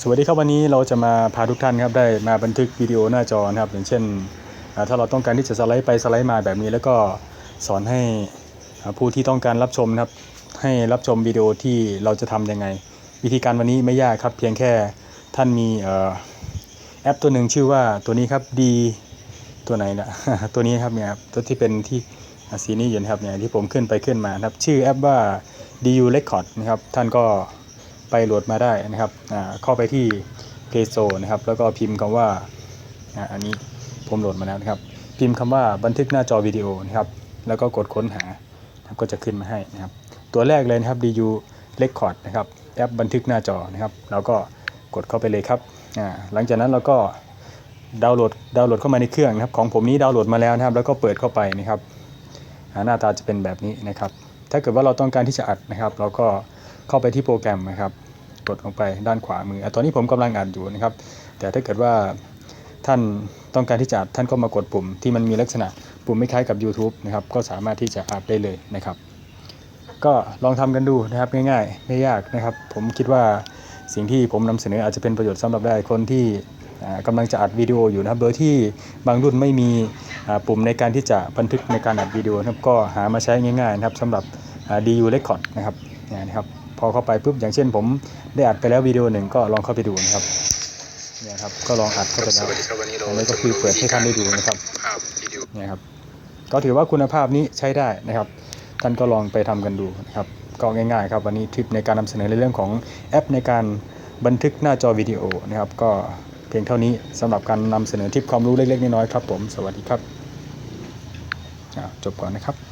สวัสดีครับวันนี้เราจะมาพาทุกท่านครับได้มาบันทึกวิดีโอหน้าจอนะครับ อย่างเช่น ถ้าเราต้องการที่จะสไลด์ไปสไลด์มาแบบนี้ แล้วก็สอนให้ผู้ที่ต้องการรับชมนะครับ ให้รับชมวิดีโอที่เราจะทำยังไง วิธีการวันนี้ไม่ยากครับเพียงแค่ท่านมีออแอปตัวหนึ่งชื่อว่าตัวนี้ครับดีตัวไหนนะตัวนี้ครับเนี่ยครับตัวที่เป็นที่สีนี้อยู่นะครับเนี่ยที่ผมขึ้นไปขึ้นมาครับ ชื่อแอปว่า DU Record นะครับท่านก็ ไปโหลดมาได้นะครับเข้าไปที่ Play Store นะครับ แล้วก็พิมพ์คำว่าอ่าอันนี้ผมโหลดมาแล้วนะครับ พิมพ์คำว่าบันทึกหน้าจอวิดีโอนะครับ แล้วก็กดค้นหาก็จะขึ้นมาให้นะครับ ตัวแรกเลยนะครับ DU Record นะครับแอปบันทึกหน้าจอนะครับเราก็กดเข้าไปเลยครับหลังจากนั้นเราก็ดาวน์โหลดดาวน์โหลดเข้ามาในเครื่องนะครับของผมนี้ดาวน์โหลดมาแล้วนะครับ แล้วก็เปิดเข้าไปนะครับหน้าตาจะเป็นแบบนี้นะครับ ถ้าเกิดว่าเราต้องการที่จะอัดนะครับ เราก็ เข้าไปที่โปรแกรมนะครับกดลงไปด้านขวามืออตอนนี้ผมกำลังอัดอยู่นะครับ แต่ถ้าเกิดว่าท่านต้องการที่จะท่านก็มากดปุ่มที่มันมีลักษณะปุ่มไม่คล้ายกับ YouTube นะครับก็สามารถที่จะอัดได้เลยนะครับ ก็ลองทำกันดูนะครับง่ายๆ ไม่ยากนะครับ ผมคิดว่าสิ่งที่ผมนำเสนออาจจะเป็นประโยชน์สำหรับได้คนที่อ่ากำลังจะอัดวิดีโออยู่นะครับ โดยที่บางรุ่นไม่มีปุ่มในการที่จะบันทึกในการอัดวิดีโอนะครับก็หามาใช้ง่ายๆนะครับสำหรับอ่า DU Record นะครับนี่นะครับ พอเข้าไปปุ๊บอย่างเช่น ผมได้อัดไปแล้ววิดีโอหนึ่งก็ลองเข้าไปดูนะครับเนี่ยครับก็ลองอัดเข้าไปแล้ววัสดีครับวันนี้เราอันนี้ก็คือเปิดให้ท่านได้ดูนะครับเนี่ยครับก็ถือว่าคุณภาพนี้ใช้ได้นะครับ ท่านก็ลองไปทำกันดูนะครับก็ง่ายๆครับวันนี้ทริปในการนำเสนอในเรื่องของแอปในการบันทึกหน้าจอวิดีโอนะครับ ก็เพียงเท่านี้สำหรับการนำเสนอทริปความรู้เล็กๆน้อยๆครับผมสวัสดีครับจบก่อนนะครับ